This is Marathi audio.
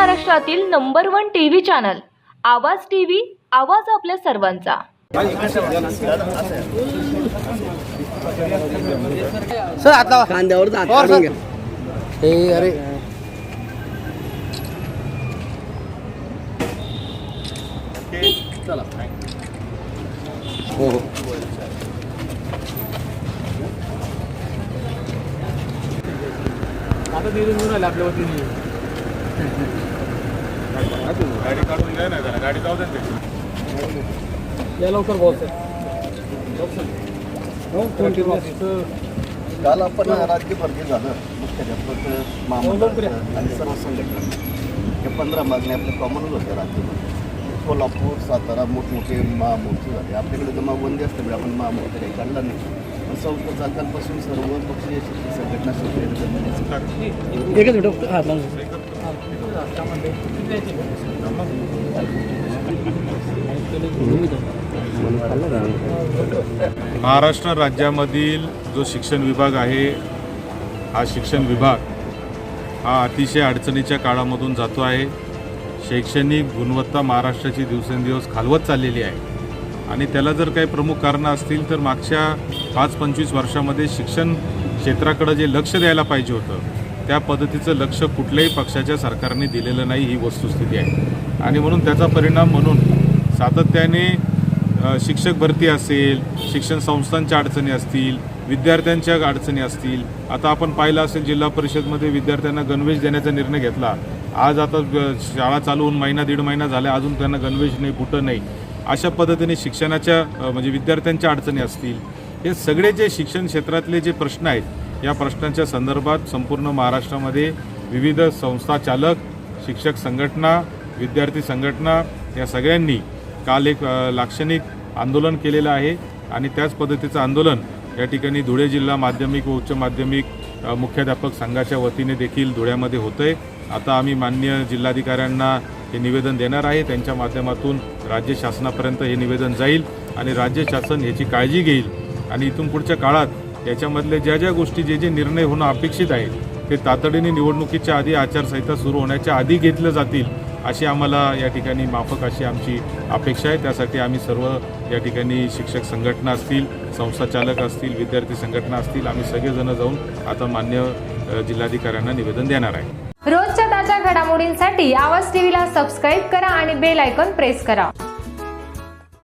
महाराष्ट्रातील number one TV channel Awaaz TV आवाज आपल्या सर्वांचा. सर लावा कांद्यावर. हे अरे. हो हो. गाडी काढून द्या ना जरा गाडी जाऊ ना त्याची. काल आपण राज्यभरती झालं. मुख्याध्यापक महामंडळ आणि सर्व संघटना. हे पंधरा मागण्या आपल्या कॉमनच होत्या राज्यभर. सोलापूर सातारा मोठमोठे महामोर्चे झाले. आपल्याकडे जमा बंदी असते म्हणजे आपण महामोर्चा काही काढला नाही. पण चौथ्या चालकांपासून सर्व पक्षीय शेतकरी संघटना शेतकरी एकच मिनिट हात लावून. महाराष्ट्र राज्यामधील जो शिक्षण विभाग आहे हा शिक्षण विभाग हा अतिशय अडचणीच्या काळामधून जातो आहे. शैक्षणिक गुणवत्ता महाराष्ट्राची दिवसेंदिवस खालवत चाललेली आहे. आणि त्याला जर काही प्रमुख कारणं असतील तर मागच्या पाच पंचवीस वर्षामध्ये शिक्षण क्षेत्राकडं जे लक्ष द्यायला पाहिजे होतं त्या पद्धतीचं लक्ष कुठल्याही पक्षाच्या सरकारने दिलेलं नाही ही वस्तुस्थिती आहे. आणि म्हणून त्याचा परिणाम म्हणून सातत्याने शिक्षक भरती असेल शिक्षण संस्थांच्या अडचणी असतील विद्यार्थ्यांच्या अडचणी असतील आता आपण पाहिलं असेल जिल्हा परिषदमध्ये विद्यार्थ्यांना गणवेश देण्याचा निर्णय घेतला. आज आता शाळा चालू होऊन महिना दीड महिना झाला अजून त्यांना गणवेश नाही बुटं नाही. अशा पद्धतीने शिक्षणाच्या म्हणजे विद्यार्थ्यांच्या अडचणी असतील. हे सगळे जे शिक्षण क्षेत्रातले जे प्रश्न आहेत या प्रश्नांच्या संदर्भात संपूर्ण महाराष्ट्रामध्ये विविध संस्था चालक शिक्षक संघटना विद्यार्थी संघटना या सगळ्यांनी काल एक लाक्षणिक आंदोलन केलेलं आहे आणि त्याच पद्धतीचं आंदोलन या ठिकाणी धुळे जिल्हा माध्यमिक व उच्च माध्यमिक मुख्याध्यापक संघाच्या वतीने देखील धुळ्यामध्ये होतं आहे आता आम्ही मान्य जिल्हाधिकाऱ्यांना हे निवेदन देणार आहे. त्यांच्या माध्यमातून राज्य शासनापर्यंत हे निवेदन जाईल आणि राज्य शासन ह्याची काळजी घेईल. आणि इथून पुढच्या काळात याच्यामधले ज्या ज्या गोष्टी जे जे निर्णय होणं अपेक्षित आहे ते तातडीने निवडणुकीच्या आधी आचारसंहिता सुरू होण्याच्या आधी घेतलं जातील अशी आम्हाला या ठिकाणी माफक अशी आमची अपेक्षा आहे. त्यासाठी आम्ही सर्व या ठिकाणी शिक्षक संघटना असतील संस्थाचालक असतील विद्यार्थी संघटना असतील आम्ही सगळेजण जाऊन आता मान्य जिल्हाधिकाऱ्यांना निवेदन देणार आहे. रोजच्या ताज्या घडामोडींसाठी आवाज टीव्हीला सबस्क्राईब करा आणि बेल आयकॉन प्रेस करा.